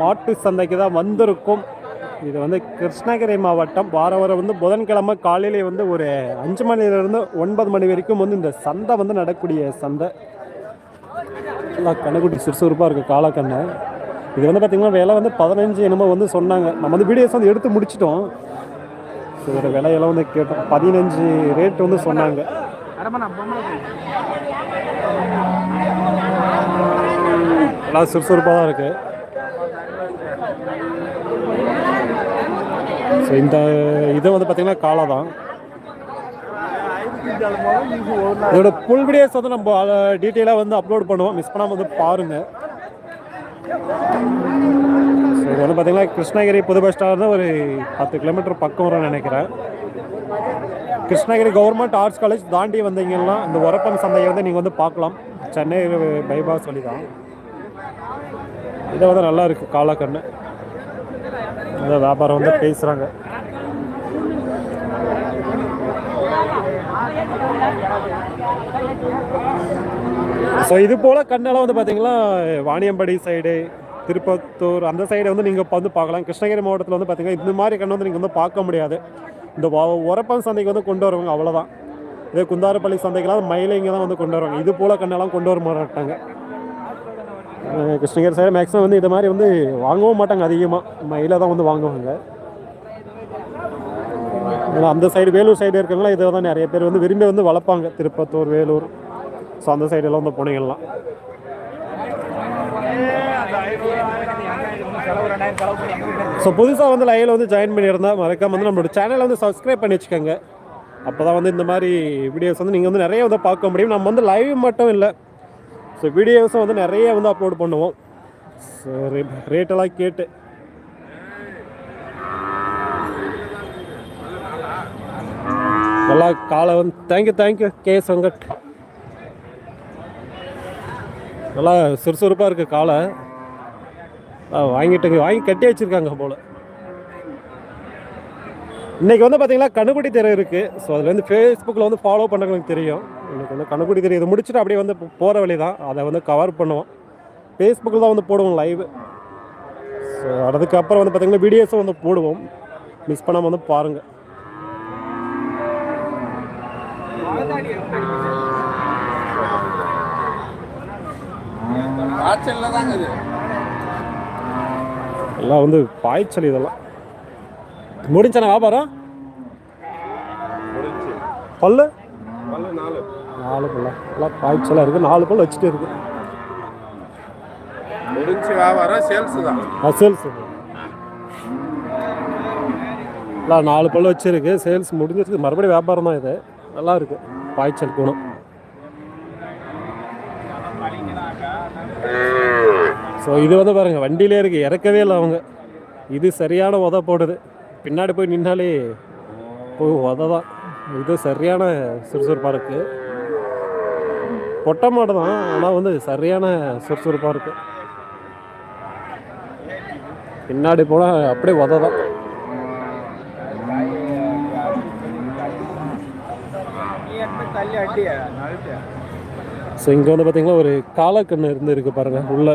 மாட்டு சந்தைக்கு தான் வந்திருக்கும். இது வந்து கிருஷ்ணகிரி மாவட்டம். வார வாரம் வந்து புதன்கிழமை காலையிலே வந்து ஒரு அஞ்சு மணிலேருந்து ஒன்பது மணி வரைக்கும் வந்து இந்த சந்தை வந்து நடக்கூடிய சந்தை. நல்லா கண்ணுக்குட்டி சுறுசுறுப்பாக இருக்குது காலக்கண்ணை. இது வந்து பார்த்திங்கன்னா விலை வந்து பதினஞ்சு என்னமோ வந்து சொன்னாங்க. நம்ம வந்து வீடியோஸ் வந்து எடுத்து முடிச்சிட்டோம். ஸோ இதோட விலையெல்லாம் வந்து கேட்டோம். பதினஞ்சு ரேட் வந்து சொன்னாங்க. எல்லாம் சுறுசுறுப்பாக தான் இருக்குது ஸோ இந்த இது வந்து பார்த்திங்கன்னா காளை தான். இதோட புல் வீடியோஸ் வந்து நம்ம டீட்டெயிலாக வந்து அப்லோட் பண்ணுவோம். மிஸ் பண்ணாமல் வந்து பாருங்கள் ஸோ இது வந்து பார்த்திங்கன்னா கிருஷ்ணகிரி புது பஸ் ஸ்டாண்ட் ஒரு பத்து கிலோமீட்டர் பக்கம் வரும்னு நினைக்கிறேன். கிருஷ்ணகிரி கவர்மெண்ட் ஆர்ட்ஸ் காலேஜ் தாண்டி வந்தீங்கன்னா இந்த உரப்பன் சந்தையை வந்து நீங்கள் வந்து பார்க்கலாம். சென்னை பைபாஸ் சொல்லி தான் இது வந்து நல்லா இருக்குது காலாக்கண்ணு. இந்த வியாபாரம் வந்து பேசுகிறாங்க ஸோ இது போல் கண்ணெல்லாம் வந்து பார்த்தீங்கன்னா வாணியம்பாடி சைடு திருப்பத்தூர் அந்த சைடு வந்து நீங்கள் வந்து பார்க்கலாம். கிருஷ்ணகிரி மாவட்டத்தில் வந்து பார்த்தீங்கன்னா இந்த மாதிரி கண்ணு வந்து நீங்கள் வந்து பார்க்க முடியாது. இந்த உரப்பன் சந்தைக்கு வந்து கொண்டு வருவாங்க அவ்வளோதான் இதே குந்தாரப்பள்ளி சந்தைக்கெல்லாம் மயிலைங்க தான் வந்து கொண்டு வருவாங்க. இது போல் கண்ணெல்லாம் கொண்டு வர மாட்டாங்க. கிருஷ்ணகிரி சைடு மேக்ஸிமம் வந்து இது மாதிரி வந்து வாங்கவும் மாட்டாங்க அதிகமாக மயிலை தான் வந்து வாங்குவாங்க. அந்த சைடு வேலூர் சைடு இருக்கவங்களாம் இதை தான் நிறைய பேர் வந்து விரும்பி வந்து வளர்ப்பாங்க. திருப்பத்தூர் வேலூர். ஸோ அந்த சைடெல்லாம் வந்து போனீங்கலாம். ஸோ புதுசாக வந்து லைவில் வந்து ஜாயின் பண்ணியிருந்தா மறக்காம வந்து நம்மளோட சேனலை வந்து சப்ஸ்கிரைப் பண்ணி வச்சுக்கோங்க. அப்போ தான் வந்து இந்த மாதிரி வீடியோஸ் வந்து நீங்கள் வந்து நிறைய வந்து பார்க்க முடியும். நம்ம வந்து லைவ் மட்டும் இல்லை ஸோ வீடியோஸும் வந்து நிறைய வந்து அப்லோட் பண்ணுவோம். ஸோ ரேட்டெல்லாம் கேட்டு. நல்லா காலை வந்து தேங்க்யூ தேங்க்யூ கே சங்கட். நல்லா சுறுசுறுப்பாக இருக்குது காலை. ஆ, வாங்கிட்டுங்க வாங்கி கட்டி வச்சுருக்காங்க போல். இன்றைக்கி வந்து பார்த்தீங்கன்னா கண்ணுக்குட்டி தெரு இருக்குது ஸோ அதில் வந்து ஃபேஸ்புக்கில் வந்து ஃபாலோ பண்ணுறவங்களுக்கு தெரியும் இன்னைக்கு வந்து கண்ணுக்குட்டி தெரு இது முடிச்சுட்டு அப்படியே வந்து போகிற வழி தான் அதை வந்து கவர் பண்ணுவோம் ஃபேஸ்புக்கில் தான் வந்து போடுவோம் லைவ் ஸோ அதுக்கப்புறம் வந்து பார்த்தீங்கன்னா வீடியோஸும் வந்து போடுவோம் மிஸ் பண்ணாமல் வந்து பாருங்கள் எல்லாம் வந்து பாய்ச்சல் இதெல்லாம் முடிஞ்சன வியாபாரம்? பல்லு? பல்லு நாலு. நாலு பல்லா. எல்லாம் பாய்ச்சலாக இருக்குது நாலு பல் வச்சுட்டு இருக்கு. முடிஞ்சு வியாபாரம் சேல்ஸ் தான். ஆ சேல்ஸ் எல்லாம் நாலு பல் வச்சிருக்கு. சேல்ஸ் முடிஞ்சிருக்கு மறுபடியும் வியாபாரம் தான் இது. நல்லா இருக்கு. பாய்ச்சல் குணம் ஸோ இது வந்து பாருங்க வண்டியிலே இருக்கு. இறக்கவே இல்லை அவங்க. இது சரியான உத போடுது. பின்னாடி போய் நின்னாலே போய் உத தான் இது சரியான சுறுசுறுப்பாக இருக்கு. பொட்டை மாடு தான் ஆனால் வந்து சரியான சுறுசுறுப்பாக இருக்கு. பின்னாடி போனால் அப்படியே உத தான் ஸோ இங்கே வந்து பார்த்தீங்கன்னா ஒரு காலக்கண்ணு இருந்து இருக்கு பாருங்க உள்ள.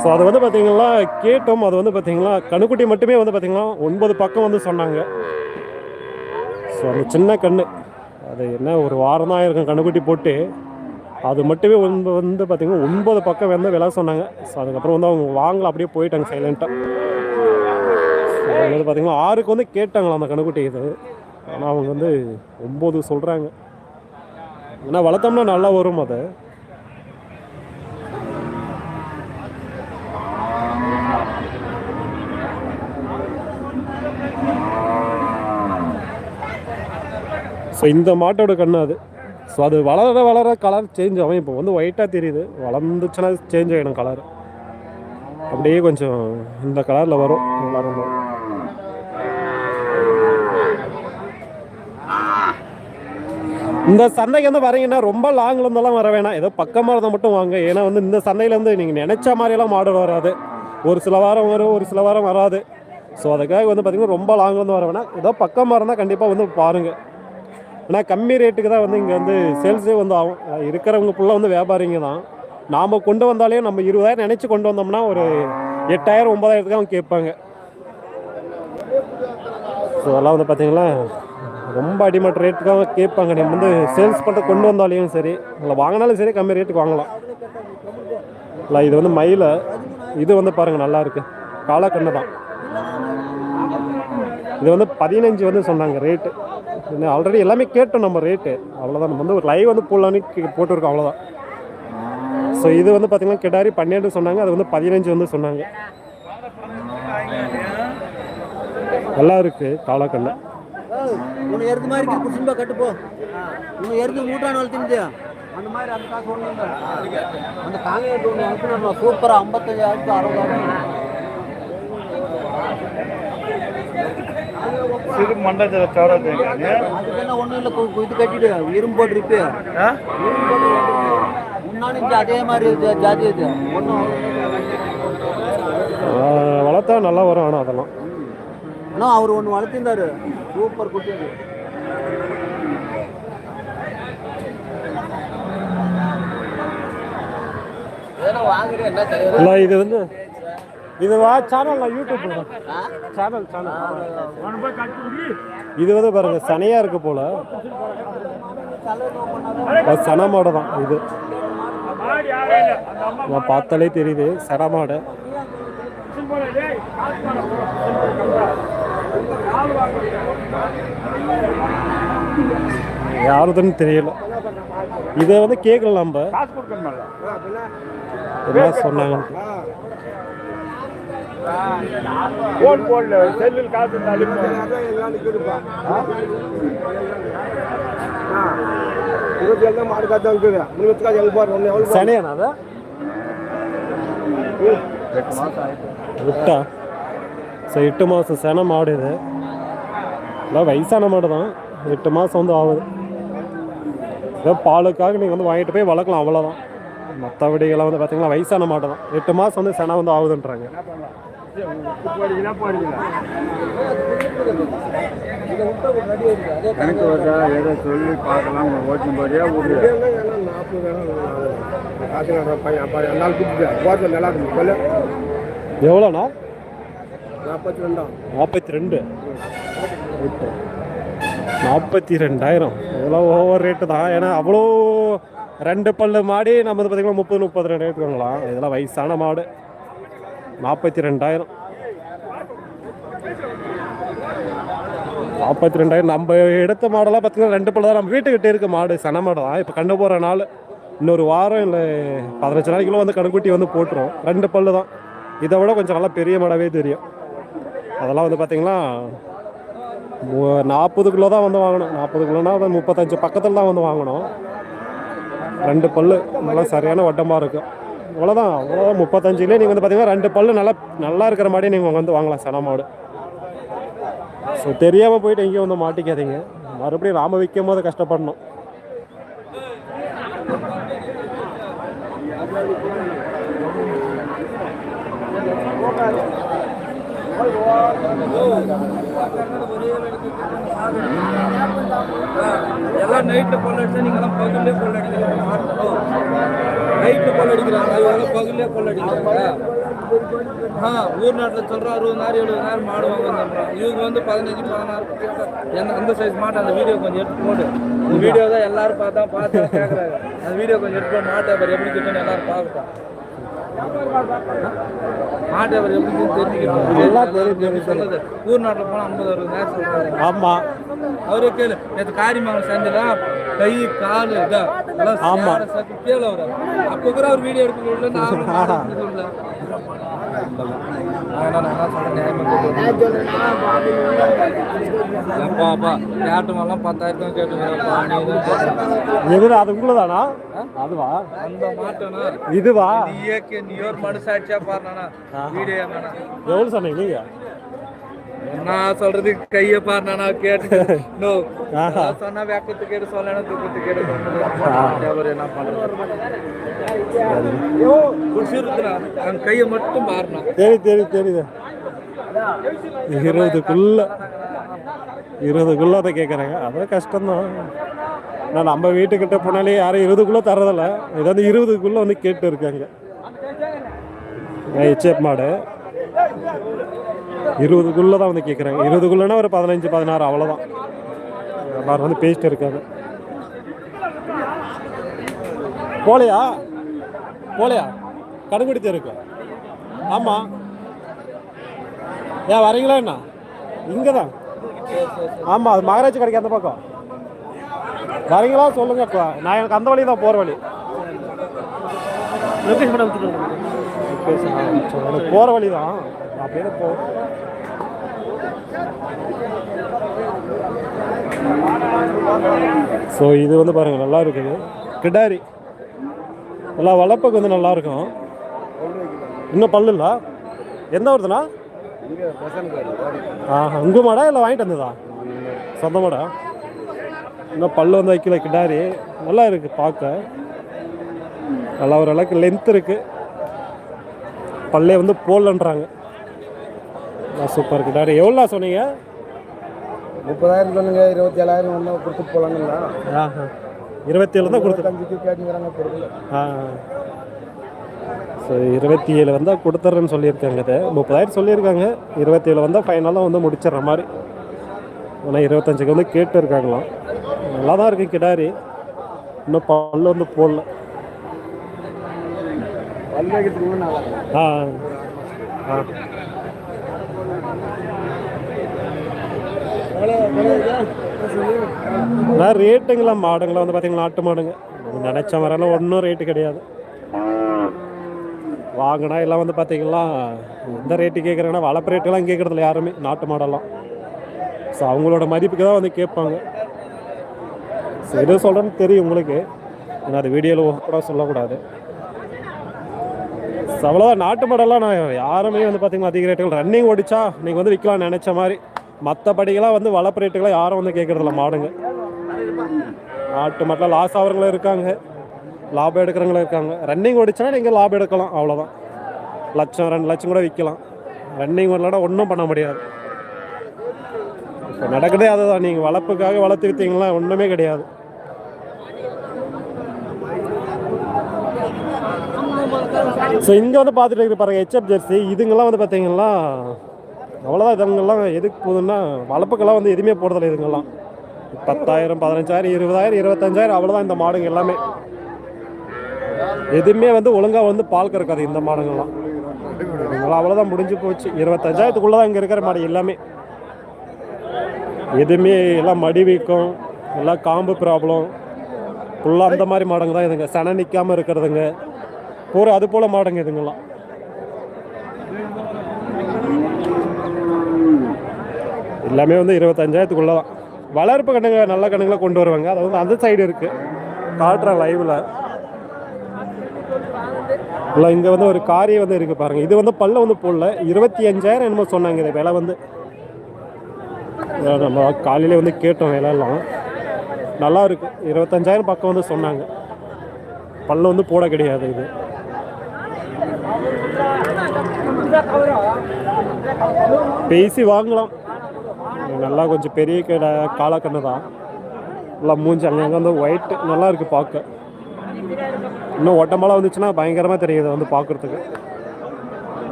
ஸோ அது வந்து பார்த்தீங்கன்னா கேட்டோம் அது வந்து பார்த்திங்கன்னா கண்ணுக்குட்டி மட்டுமே வந்து பார்த்திங்கன்னா ஒன்பது பக்கம் வந்து சொன்னாங்க. ஸோ அந்த சின்ன கண்ணு அது என்ன ஒரு வாரம் தான் இருக்கும் கண்ணுக்குட்டி போட்டு. அது மட்டுமே வந்து வந்து பார்த்தீங்கன்னா ஒன்பது பக்கம் வந்து விலை சொன்னாங்க. ஸோ அதுக்கப்புறம் வந்து அவங்க வாங்கலாம் அப்படியே போயிட்டாங்க சைலண்ட்டாக வந்து பார்த்தீங்கன்னா ஆறுக்கு வந்து கேட்டாங்களா அந்த கண்ணுக்குட்டி இது. ஆனால் அவங்க வந்து ஒம்பது சொல்கிறாங்க ஏன்னா வளர்த்தோம்னா நல்லா வரும் அதை. ஸோ இந்த மாட்டோட கண்ணு அது. ஸோ அது வளர வளர கலர் சேஞ்ச் ஆகும். இப்போ வந்து ஒயிட்டாக தெரியுது. வளர்ந்துச்சுன்னா சேஞ்ச் ஆகிடும் கலர் அப்படியே கொஞ்சம் இந்த கலரில் வரும். வளரும் இந்த சந்தைக்கு வந்து வரீங்கன்னா ரொம்ப லாங்ல இருந்தெல்லாம் வர வேணாம். ஏதோ பக்கமாக இருந்தால் மட்டும் வாங்க. ஏன்னா வந்து இந்த சந்தையிலேருந்து நீங்கள் நினச்ச மாதிரியெல்லாம் மாடல் வராது. ஒரு சில வாரம் வரும் ஒரு சில வாரம் வராது. ஸோ அதுக்காக வந்து பார்த்தீங்கன்னா ரொம்ப லாங்லேருந்து வர வேணாம். ஏதோ பக்கமாக இருந்தால் கண்டிப்பாக வந்து பாருங்கள் ஏன்னா கம்மி ரேட்டுக்கு தான் வந்து இங்கே வந்து சேல்ஸே வந்து ஆகும். இருக்கிறவங்க ஃபுல்லாக வந்து வியாபாரிங்க தான். நாம் கொண்டு வந்தாலே நம்ம இருபதாயிரம் நினச்சி கொண்டு வந்தோம்னா ஒரு எட்டாயிரம் ஒம்பதாயிரத்துக்கு அவங்க கேட்பாங்க. ஸோ அதெல்லாம் வந்து பார்த்தீங்களா ரொம்ப அடிமட்ட ரேட்டுக்காக கேட்பாங்க. நம்ம வந்து சேல்ஸ் பண்ணுற கொண்டு வந்தாலையும் சரி இல்லை வாங்கினாலும் சரி கம்மி ரேட்டுக்கு வாங்கலாம். இல்லை இது வந்து மயில. இது வந்து பாருங்கள் நல்லாயிருக்கு காலக்கண்ணு தான். இது வந்து பதினஞ்சு வந்து சொன்னாங்க ரேட்டு என்ன ஆல்ரெடி எல்லாமே கேட்டோம் நம்ம ரேட்டு அவ்வளோதான் நம்ம வந்து ஒரு லைவ் வந்து போடலான்னு போட்டுருக்கோம் அவ்வளோதான் ஸோ இது வந்து பார்த்தீங்கன்னா கிடாரி பன்னெண்டு சொன்னாங்க அது வந்து பதினஞ்சு வந்து சொன்னாங்க. நல்லா இருக்கு காலாக்கல்ல உன்னை எருக்கு மாதிரி இருக்கு குசும்பா கட்டுப்போ உன்னை எருக்கு மூட்டான வளர்த்திருந்தியா அந்த மாதிரி அந்த காசு அந்த சூப்பரா ஐம்பத்தஞ்சாயிரத்து அறுபதாயிரம். சிறு மண்டலத்தில் சோறது அதுக்கு என்ன ஒண்ணும் இல்லை இது கட்டிடு. இரும்பு போட்டு போட்டு முன்னாடி அதே மாதிரி ஜாதி இது. ஒன்றும் வளர்த்தா நல்லா வரும் ஆனால் அதெல்லாம். ஆனால் அவர் ஒன்று வளர்த்திருந்தாரு. சூப்பர் குட்டி வாங்குறேன் என்ன இது வந்து இது வா சேனல் யூடியூப்ல சேனல் சேனல் இது வந்து பாருங்க சனையா இருக்கு போல. சன மாடு தான் இது. நான் பார்த்தாலே தெரியுது சன மாடு. யாருதுன்னு தெரியல. இதை வந்து கேட்கல நம்ம. என்ன சொன்னாங்க போன் போடல செல்லில் காசு இருபத்தி ஏழு மாடு காத்து இருக்குது முன்னூத்தி காசு எங்க போறோம் ஒன்னு எவ்வளவு சனியானா அது? விட்டா? சரி எட்டு மாதம் சென மாடு இது. இல்லை வயசான மாடு தான். எட்டு மாதம் வந்து ஆகுது. ஏதோ பாலுக்காக நீங்கள் வந்து வாங்கிட்டு போய் வளர்க்கலாம் அவ்வளோதான் மற்றபடிகளாம் வந்து பார்த்தீங்கன்னா வயசான மாடு தான். எட்டு மாதம் வந்து சென வந்து ஆகுதுன்றாங்க. கணக்கு வருதா ஏதோ சொல்லி பார்க்கலாம் ஓட்டும் இருக்கும் சொல்லு எவ்வளோண்ணா? நாற்பத்தி ரெண்டாம் நாற்பத்தி ரெண்டு. நாற்பத்தி ரெண்டாயிரம். இதெல்லாம் ஓவர் ரேட்டு தான். ஏன்னா அவ்வளோ ரெண்டு பல்லு மாடி நம்ம வந்து பார்த்தீங்கன்னா முப்பது முப்பது ரெண்டு எடுத்துக்கோங்களாம் இதெல்லாம் வயசான மாடு. நாற்பத்தி ரெண்டாயிரம். நாற்பத்தி ரெண்டாயிரம். நம்ம எடுத்த மாடெல்லாம் பார்த்தீங்கன்னா ரெண்டு பல்லு தான். நம்ம வீட்டுக்கிட்டே இருக்க மாடு சன மாடு தான் இப்போ கண்டு போகிற நாள் இன்னொரு வாரம் இல்லை பதினஞ்சு நாளைக்குள்ள வந்து கணுக்குட்டி வந்து போட்டுரும். ரெண்டு பல்லு தான். இதை விட கொஞ்சம் நல்லா பெரிய மாடாகவே தெரியும். அதெல்லாம் வந்து பார்த்தீங்கன்னா நாற்பது கிலோ தான் வந்து வாங்கணும். நாற்பது கிலோனா முப்பத்தஞ்சு பக்கத்தில் தான் வந்து வாங்கணும். ரெண்டு பல்லு நல்லா சரியான வட்டமாக இருக்கும் அவ்வளோதான் அவ்வளோதான் முப்பத்தஞ்சுலேயே நீங்கள் வந்து பார்த்தீங்கன்னா ரெண்டு பல்லு நல்லா நல்லா இருக்கிற மாதிரி நீங்கள் வந்து வாங்கலாம். சன மாடு. ஸோ தெரியாமல் போயிட்டு எங்கேயும் வந்து மாட்டிக்காதீங்க. மறுபடியும் ராம விற்கும் போது கஷ்டப்படணும். எல்லாம் நைட்டில் கொள்ள அடிச்சா நீங்களாம் பகல்லே கொள்ள அடிக்கிறீங்க. நைட்டில் கொள்ள அடிக்கிறாங்க இவங்க பகல்லே கொள்ள அடிக்கிறாங்க ஆ ஊர் நாட்டில் சொல்கிறோம் அறுபதாயிரம் எழுபதாயிரம் மாடு வாங்குறாங்க இவங்க வந்து பதினஞ்சு பதினாறு எந்த அந்த சைஸ் மாட்டை அந்த வீடியோ கொஞ்சம் எடுத்து போடு. இந்த வீடியோ தான் எல்லாரும் பார்த்தா பார்த்து கேட்குறாங்க அந்த வீடியோ கொஞ்சம் எடுத்து போட்டு மாட்டை எப்படி கிட்டன்னு எல்லாரும் பார்க்கட்டும். மாட்டை எப்படி தெரிஞ்சுக்கணும்? ஊர் நாட்டில் போனால் ஐம்பது சொல்கிறாங்க ஆமாம் அவரே கேளு. நேற்று காரிமங்கலம் சந்தையில கை காலு இதா எல்லாம் ஆமா. கேளு அவரை. அப்போ கூட அவர் வீடியோ எடுக்க முடியல. நான் சொல்லல நான் என்ன நான் சொல்றேன்? நியாயமா கேட்டு அப்பா அப்பா கேட்டுமெல்லாம் பத்தாயிரத்து கேட்டுக்கிறப்பா நீ தான் கேட்டு. எதுனா அது உங்களுதானா? அதுவா? இதுவா? மனுஷாட்சியா பாருனா வீடியோ என்னன்னா எவ்வளோ சொன்னீங்க நீங்கள் நான் சொல்றது கைய பாருனா கேட்டு நோ ஆஹா. சொன்னா வெக்கத்து கேடு சொல்லணும் துக்கத்து கேடு அவர் என்ன பண்றது? குடிச்சிருக்கிறா அவன் கையை மட்டும் பாருனா தெரி தெரி தெரியுது இருபதுக்குள்ள இருபதுக்குள்ள அதை கேட்குறாங்க அதான் கஷ்டம்தான். நான் நம்ம வீட்டுக்கிட்ட போனாலே யாரும் இருபதுக்குள்ள தரதில்ல ஏதாவது இருபதுக்குள்ள வந்து கேட்டு இருக்காங்க ஹெச்எப் மாடு. இருபதுக்குள்ளே தான் வந்து கேட்குறாங்க இருபதுக்குள்ளனா ஒரு பதினஞ்சு பதினாறு அவ்வளோதான் எல்லாரும் வந்து பேசிட்டு இருக்காங்க. போலையா? போலையா? கடுகுடி தெருக்கு ஆமாம் ஏன் வரீங்களா என்ன? இங்கே தான் ஆமாம் அது மகாராஜ் கடைக்கு அந்த பக்கம். வரீங்களா சொல்லுங்க. நான் எனக்கு அந்த வழி. தான் போகிற வழி போகிற வழி தான் அப்படியே போ ஸோ இது வந்து பாருங்கள் நல்லா இருக்குது. கிடாரி. நல்லா வளர்ப்புக்கு வந்து நல்லா இருக்கும். இன்னும் பல்லு இல்லை? எந்த வருதுண்ணா ஆ உங்க மாடா இல்லை வாங்கிட்டு வந்ததா? சொந்த மாடா? இன்னும் பல்லு வந்து வைக்கல கிடாரி. நல்லா இருக்கு பார்க்க. நல்லா ஓரளவுக்கு லென்த் இருக்கு. பல்லே வந்து போடலன்றாங்க. சூப்பர் கிடாரி எவ்வளோ சொன்னீங்க? முப்பதாயிரம் சொன்னுங்க இருபத்தி ஏழாயிரம் ஒன்றா கொடுத்து போகலாங்களா இருபத்தி ஏழு தான் கொடுத்து அஞ்சுக்கு கேட்டுங்கிறாங்க கொடுக்கல ஸோ இருபத்தி ஏழு வந்தால் கொடுத்துட்றேன்னு சொல்லியிருக்காங்க இது. முப்பதாயிரம் சொல்லியிருக்காங்க. இருபத்தி ஏழு வந்தால் ஃபைனலாக வந்து முடிச்சிடுற மாதிரி. ஆனால் இருபத்தஞ்சுக்கு வந்து கேட்டு இருக்காங்களாம் நல்லா தான் இருக்கு கிடாரி. இன்னும் பல்லு வந்து போடல. ஆ ஆ. நான் ரேட்டுங்களா? மாடுங்களா வந்து பார்த்தீங்கன்னா நாட்டு மாடுங்க. நினச்ச மாதிரிலாம் ஒன்றும் ரேட்டு கிடையாது. வாங்கினா எல்லாம் வந்து பார்த்தீங்கன்னா எந்த ரேட்டு கேட்குறாங்கன்னா வளர்ப்பு ரேட்டுலாம் கேட்குறதில்ல யாருமே நாட்டு மாடெல்லாம். ஸோ அவங்களோட மதிப்புக்கு தான் வந்து கேட்பாங்க. ஸோ எது சொல்கிறேன்னு தெரியும் உங்களுக்கு. நான் அது வீடியோவில் கூட சொல்லக்கூடாது. ஸோ அவ்வளோதான் நாட்டு மாடெல்லாம் நான் யாருமே வந்து பார்த்தீங்கன்னா அதிக ரேட்டுகள் ரன்னிங் ஓடிச்சா நீங்கள் வந்து விற்கலாம் நினச்ச மாதிரி மற்றபடிகளாக வந்து வளர்ப்பு ரேட்டுகளாக யாரும் வந்து கேட்குறதில்ல மாடுங்க. நாட்டு மட்டும் லாஸ் ஆகிறவங்களும் இருக்காங்க. லாபம் எடுக்கிறவங்களும் இருக்காங்க. ரன்னிங் ஓடிச்சுன்னா நீங்கள் லாபம் எடுக்கலாம் அவ்வளோதான் லட்சம் ரெண்டு லட்சம் கூட விற்கலாம் ரன்னிங் ஓடலனா ஒன்றும் பண்ண முடியாது. இப்போ நடக்குதே அதுதான். நீங்கள் வளர்ப்புக்காக வளர்த்து ஒன்றுமே கிடையாது. ஸோ இங்கே வந்து பார்த்துட்டு இருக்கிற பாருங்கள் ஹெச்எப் ஜெர்சி இதுங்கெல்லாம் வந்து பார்த்தீங்கன்னா அவ்வளோதான் இதுங்கெல்லாம் எதுக்கு போகுதுன்னா வளர்ப்புக்கெல்லாம் வந்து எதுவுமே போடுறதில்ல இதுங்கெல்லாம் பத்தாயிரம் பதினஞ்சாயிரம் இருபதாயிரம் இருபத்தஞ்சாயிரம் அவ்வளோதான் இந்த மாடுங்க எல்லாமே. எதுவுமே வந்து ஒழுங்காக வந்து பால் கறக்காது இந்த மாடுங்கள்லாம். அவ்வளோதான் முடிஞ்சு போச்சு. இருபத்தஞ்சாயிரத்துக்குள்ளே தான் இங்கே இருக்கிற மாடு எல்லாமே. எதுவுமே எல்லாம் மடி வீக்கம் எல்லாம் காம்பு ப்ராப்ளம். ஃபுல்லாக அந்த மாதிரி மாடுங்க தான் இதுங்க. சன நிற்காமல் இருக்கிறதுங்க. பூரா அது போல் மாடுங்க இதுங்கெல்லாம் எல்லாமே வந்து இருபத்தஞ்சாயிரத்துக்குள்ள தான். வளர்ப்பு கண்ணுங்க நல்ல கண்ணுங்களை கொண்டு வருவாங்க. அது வந்து அந்த சைடு இருக்கு. காட்டுறேன் லைவில் இல்லை இங்கே வந்து ஒரு காரியம் வந்து இருக்கு பாருங்க. இது வந்து பல்ல வந்து போடல. இருபத்தி அஞ்சாயிரம் என்னமோ சொன்னாங்க இது விலை வந்து. நம்ம காலையிலே வந்து கேட்டோம் விலையெல்லாம். நல்லா இருக்கு. இருபத்தஞ்சாயிரம் பக்கம் வந்து சொன்னாங்க. பல்ல வந்து போட கிடையாது இது. பேசி வாங்கலாம். நல்லா கொஞ்சம் பெரிய கடை காலக்கண்ணு தான். நல்லா மூஞ்சி அங்கங்கே வந்து ஒயிட் நல்லா இருக்கு பார்க்க. இன்னும் ஒட்டமெல்லாம் வந்துச்சுன்னா பயங்கரமாக தெரியுது வந்து பார்க்குறதுக்கு.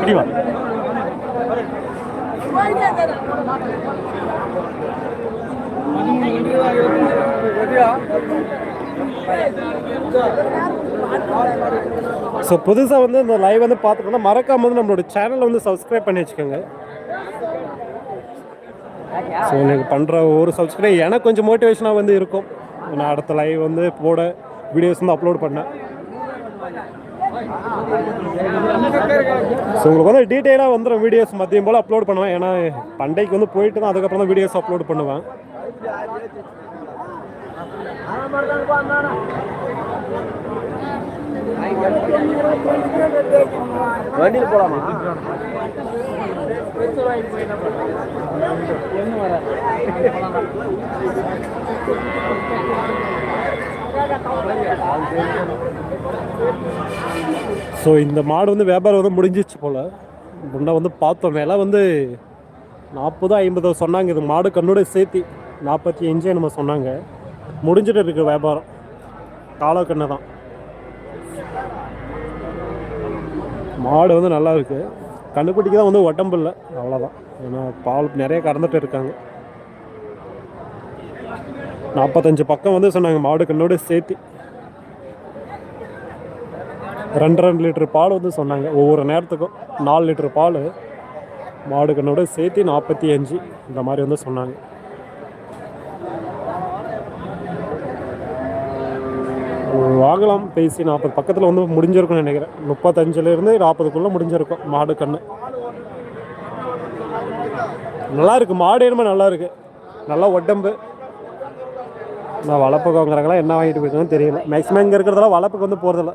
இப்படி ஸோ புதுசாக வந்து இந்த லைவ் வந்து பார்த்துக்கோங்க மறக்காம வந்து நம்மளோட சேனலை வந்து சப்ஸ்கிரைப் பண்ணி வச்சுக்கோங்க. ஸோ எனக்கு பண்ணுற ஒரு சப்ஸ்கிரைப் எனக்கு கொஞ்சம் மோட்டிவேஷனாக வந்து இருக்கும். நான் அடுத்த லைவ் வந்து போட வீடியோஸ் வந்து அப்லோட் பண்ணேன் ஸோ உங்களுக்கு வந்து டீட்டெயிலாக வந்துடும் வீடியோஸ் மதியம் போல் அப்லோட் பண்ணுவேன். ஏன்னா பண்டைக்கு வந்து போயிட்டு தான் அதுக்கப்புறம் தான் வீடியோஸ் அப்லோட் பண்ணுவேன். வண்டியில் போகலாமா ஸோ இந்த மாடு வந்து வியாபாரம் வந்து முடிஞ்சிச்சு போல். முன்ன வந்து பார்த்தோம் விலை வந்து நாற்பதோ ஐம்பதோ சொன்னாங்க. இது மாடு கண்ணோட சேர்த்தி. நாற்பத்தி அஞ்சு நம்ம சொன்னாங்க. முடிஞ்சிட்டு இருக்குது வியாபாரம். காலக்கண்ணை தான் மாடு வந்து நல்லா இருக்குது கண்டுக்குட்டிக்கு தான் வந்து உடம்பு இல்லை. அவ்வளோதான் ஏன்னா பால் நிறைய கறந்துட்டு இருக்காங்க. நாற்பத்தஞ்சு பக்கம் வந்து சொன்னாங்க மாடு கண்ணோட சேர்த்து. ரெண்டு ரெண்டு லிட்டரு பால் வந்து சொன்னாங்க. ஒவ்வொரு நேரத்துக்கும் நாலு லிட்டரு பால் மாடு கண்ணோட சேர்த்து நாற்பத்தி அஞ்சு இந்த மாதிரி வந்து சொன்னாங்க. வாங்கலாம் பேசி நாற்பது பக்கத்தில் வந்து முடிஞ்சிருக்கும்னு நினைக்கிறேன். முப்பத்தஞ்சிலேருந்து நாற்பதுக்குள்ளே முடிஞ்சிருக்கும். மாடு கண்ணு. நல்லாயிருக்கு மாடு என்னமோ நல்லா இருக்குது நல்லா உடம்பு. நான் வளர்ப்புக்கு வாங்குறாங்களா என்ன வாங்கிட்டு போயிருக்காங்கன்னு தெரியல. மேக்ஸிமம் இங்கே இருக்கிறதெல்லாம் வளர்ப்புக்கு வந்து போகிறதில்ல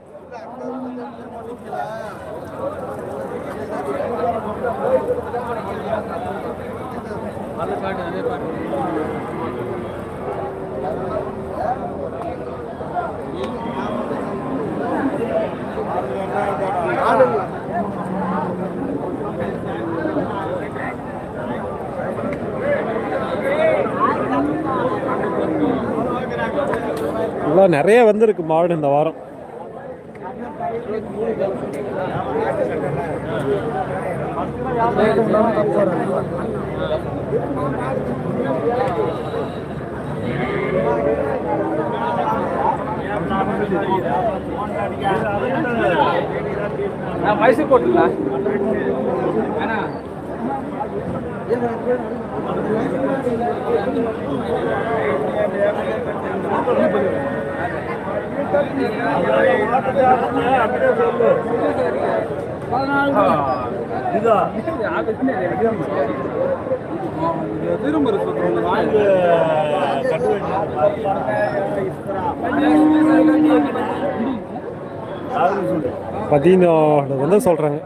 நல்லா நிறைய வந்திருக்கு மாடு இந்த வாரம். நான் மைசூர் அண்ணா திரும்ப பதினாலு வந்து சொல்கிறாங்க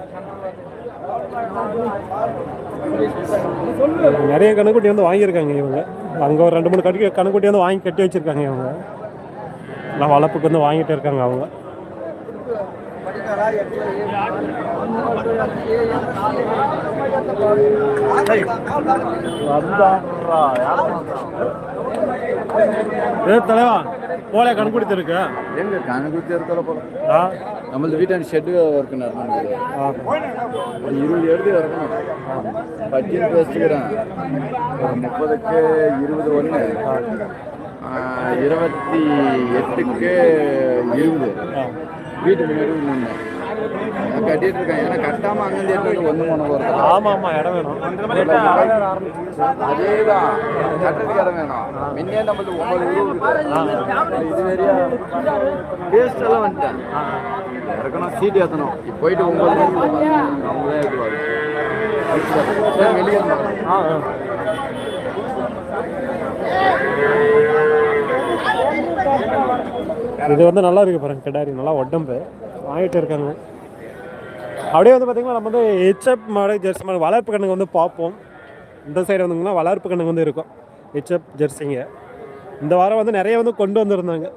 நிறைய கணக்குட்டி வந்து வாங்கியிருக்காங்க இவங்க. அங்கே ஒரு ரெண்டு மூணு கட்டி கணக்குட்டி வந்து வாங்கி கட்டி வச்சுருக்காங்க இவங்க. எல்லாம் வளர்ப்புக்கு வந்து வாங்கிட்டு இருக்காங்க அவங்க. ஏ தலைவா போல கணுக்குடி இருக்கு எங்க கணக்கு இருக்கல போல. நம்மளது வீட்டாண்ட ஷெட்டு ஒர்க் நடந்து ஆ. ஒரு இருபது எழுதி இருக்கணும் பட்டியல் பேசிக்கிறேன். ஒரு முப்பதுக்கு இருபது ஒன்று இருபத்தி எட்டுக்கு இருபது. வீட்டு முன்னாடி ஒன்று கட்டிட்டு இருக்கேன் ஏன்னா கட்டாம அங்கேருந்து எடுத்து ஒன்று ஒன்று போகிறது ஆமா இடம் வேணும். அதேதான் கட்டுறதுக்கு இடம் வேணும் முன்னே நம்மளுக்கு ஒன்பது இது வரையா வேஸ்ட் எல்லாம் வந்துட்டேன் சீட் ஏற்றணும் போயிட்டு ஒன்பது வெளியே ஆ. இது வந்து நல்லா இருக்கு பாருங்க கிடாரி. நல்லா உடம்பு. வாங்கிட்டு இருக்காங்க. அப்படியே வந்து பார்த்தீங்கன்னா நம்ம வந்து ஹெச்எப் மாடு ஜெர்சி மாடு வளர்ப்பு கண்ணுங்க வந்து பார்ப்போம். இந்த சைடு வந்துங்கன்னா வளர்ப்பு கண்ணுங்க வந்து இருக்கும். ஹெச்எப் ஜெர்சிங்க இந்த வாரம் வந்து நிறைய வந்து கொண்டு வந்திருந்தாங்க.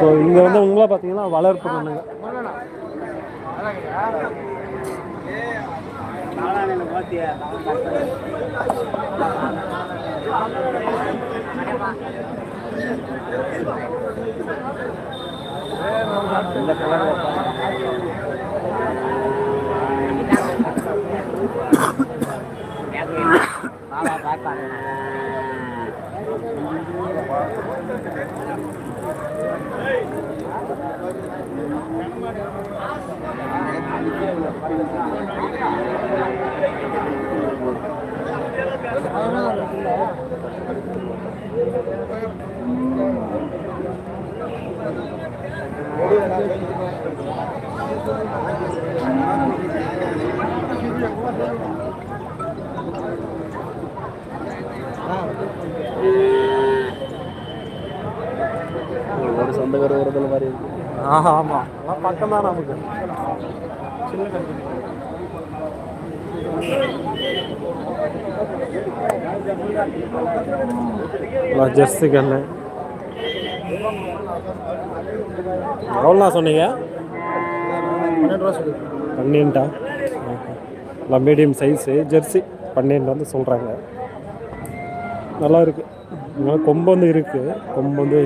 ஸோ இங்கே வந்து உங்களை பார்த்தீங்கன்னா வளர்ப்பு கண்ணுங்க ஒரு சொந்தக்கார உறதுல மாதிரி ஆஹா ஆமாம் எல்லாம் பக்கம் தான் நமக்கு ஜெர்சி கண்ணு எவ்வளோண்ணா சொன்னீங்க? பன்னெண்டு ரூபா பன்னெண்டா இல்லை மீடியம் சைஸு ஜெர்சி பன்னெண்டு வந்து சொல்கிறாங்க நல்லா இருக்குது இதனால கொம்பு வந்து இருக்குது கொம்பு வந்து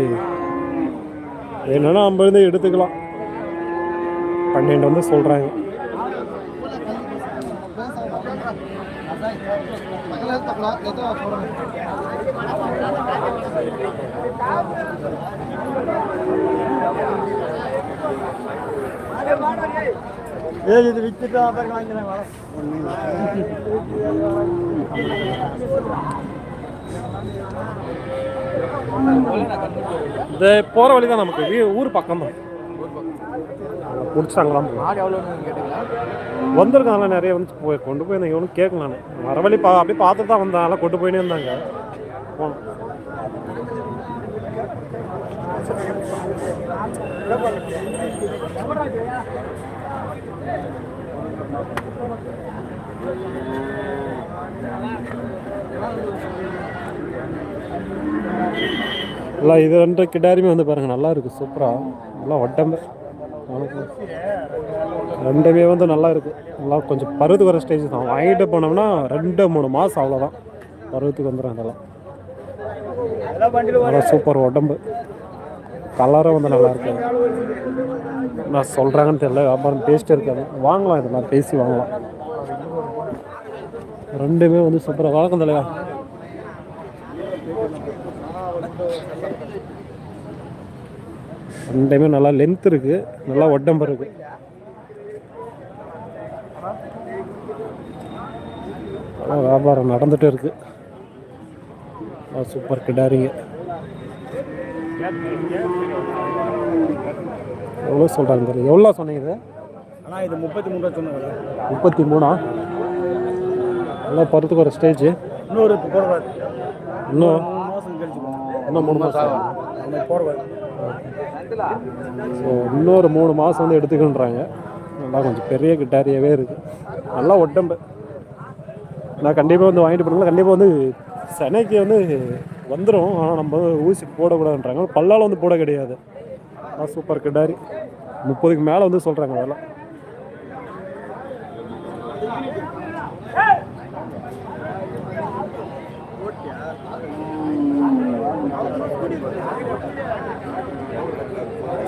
என்னன்னா நம்ம வந்து எடுத்துக்கலாம். பன்னெண்டு வந்து சொல்றாங்க. இது வித்துட்டு அப்புறம் வாங்கிக்கிறேன் இந்த போற வழி தான் நமக்கு. வீ- ஊர் பக்கம் தான் முடிச்சாங்களாம் மாடு எவ்வளோன்னு கேட்டீங்களா? வந்திருக்காங்க நிறைய வந்து போய் கொண்டு போய் இவனும் கேட்கல நான். வர வழி பா அப்படியே பார்த்து தான் வந்தாங்க எல்லாம் கொண்டு போயினே இருந்தாங்க. போனோம். எல்லாம் இது ரெண்டு கிடாரியுமே வந்து பாருங்கள் நல்லா சூப்பராக சூப்பரா நல்லா ஒட்டம்பு ரெண்டுமே வந்து நல்லா இருக்கும் நல்லா கொஞ்சம் பருவத்துக்கு வர ஸ்டேஜ் தான். வாங்கிட்டு போனோம்னா ரெண்டு மூணு மாதம் அவ்வளோதான் பருவத்துக்கு வந்துடும் அதெல்லாம். நல்லா சூப்பர் உடம்பு. கலரும் வந்து நல்லா இருக்கு. நான் சொல்கிறாங்கன்னு தெரியல வியாபாரம் பேசிட்டு இருக்காது. வாங்கலாம் இதெல்லாம் பேசி வாங்கலாம். ரெண்டுமே வந்து சூப்பராக வழக்கம் தலைவா ரெண்டுமே நல்லா லென்த் இருக்கு. நல்லா உடம்பு இருக்கு நல்லா வியாபாரம் நடந்துட்டு இருக்கு. சூப்பர் கிடாரிங்க. எவ்வளோ சொல்கிறாங்க தெரியல. எவ்வளோ சொன்னீங்க இது? ஆனால் இது முப்பத்தி மூணு சொன்னாங்க முப்பத்தி மூணா? நல்லா பருத்துக்கு ஒரு ஸ்டேஜ் இன்னொரு போடுவார். இன்னும்? மூணு மாதம் இன்னும் மூணு மாதம் போடுவார். ஸோ இன்னொரு மூணு மாதம் வந்து எடுத்துக்கின்றாங்க நல்லா கொஞ்சம் பெரிய கிட்டாரியாகவே இருக்குது நல்லா உடம்பு நான் கண்டிப்பாக வந்து வாங்கிட்டு போனாலும் கண்டிப்பாக வந்து சென்னைக்கு வந்து வந்துடும் ஆனால் நம்ம வந்து ஊசி போடக்கூடாதுன்றாங்க. பல்லால் வந்து போட கிடையாது. ஆ சூப்பர் கிட்டாரி. முப்பதுக்கு மேலே வந்து சொல்கிறாங்க அதெல்லாம்.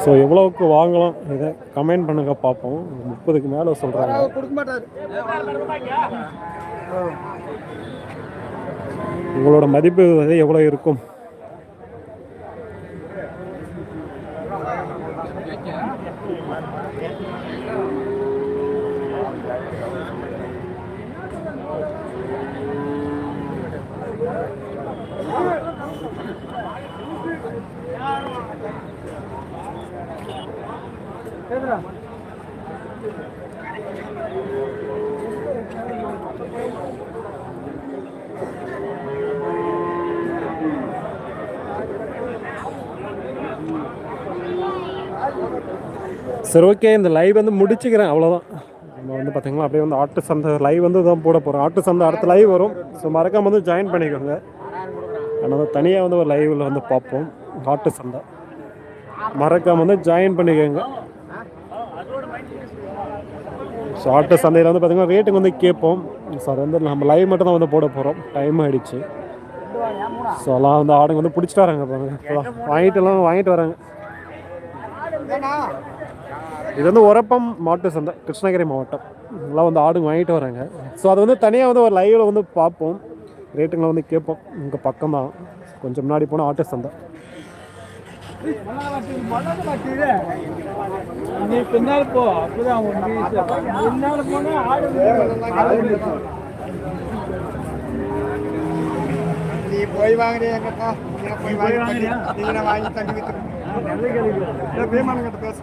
ஸோ எவ்வளோவுக்கு வாங்கலாம்? இதை கமெண்ட் பண்ணுங்க பார்ப்போம். முப்பதுக்கு மேலே சொல்கிறாங்க உங்களோட மதிப்பு வந்து எவ்வளோ இருக்கும்? சரி ஓகே இந்த லைவ் வந்து முடிச்சுக்கிறேன் அவ்வளோதான் நம்ம வந்து பார்த்தீங்களா அப்படியே வந்து ஆட்டு சந்தை லைவ் வந்து தான் போட போகிறோம் ஆட்டு சந்தை அடுத்த லைவ் வரும். ஸோ மறக்காம வந்து ஜாயின் பண்ணிக்கோங்க. ஆனால் தனியாக வந்து ஒரு லைவில் வந்து பார்ப்போம். ஆட்டு சந்தை. மறக்காம வந்து ஜாயின் பண்ணிக்கோங்க. ஸோ ஆட்டு சந்தையில் வந்து பார்த்தீங்கன்னா ரேட்டுக்கு வந்து கேட்போம் ஸோ அது வந்து நம்ம லைவ் மட்டும் தான் வந்து போட போகிறோம் டைம் ஆகிடுச்சு ஸோ எல்லாம் வந்து ஆடுங்க வந்து பிடிச்சிட்டு வராங்க பாருங்க. வாங்கிட்டு எல்லாம் வாங்கிட்டு வராங்க. இது வந்து உரப்பம் மாட்டு சந்தை கிருஷ்ணகிரி மாவட்டம். எல்லாம் வந்து ஆடுங்க வாங்கிட்டு வராங்க. ஸோ அது வந்து தனியாக வந்து ஒரு லைவில் வந்து பார்ப்போம். ரேட்டுங்களை வந்து கேட்போம். இங்கே பக்கம் தான் கொஞ்சம் முன்னாடி போனால் ஆட்டு சந்தை. நீ பின்னால் போ அப்பதான் பின்னால் போனா ஆடு நீ போய் வாங்குறியா? எங்கப்பா நீங்க போய் வாங்கி நீங்க வாங்கி தண்ணி வித்துருங்க பேமானங்கிட்ட பேசு.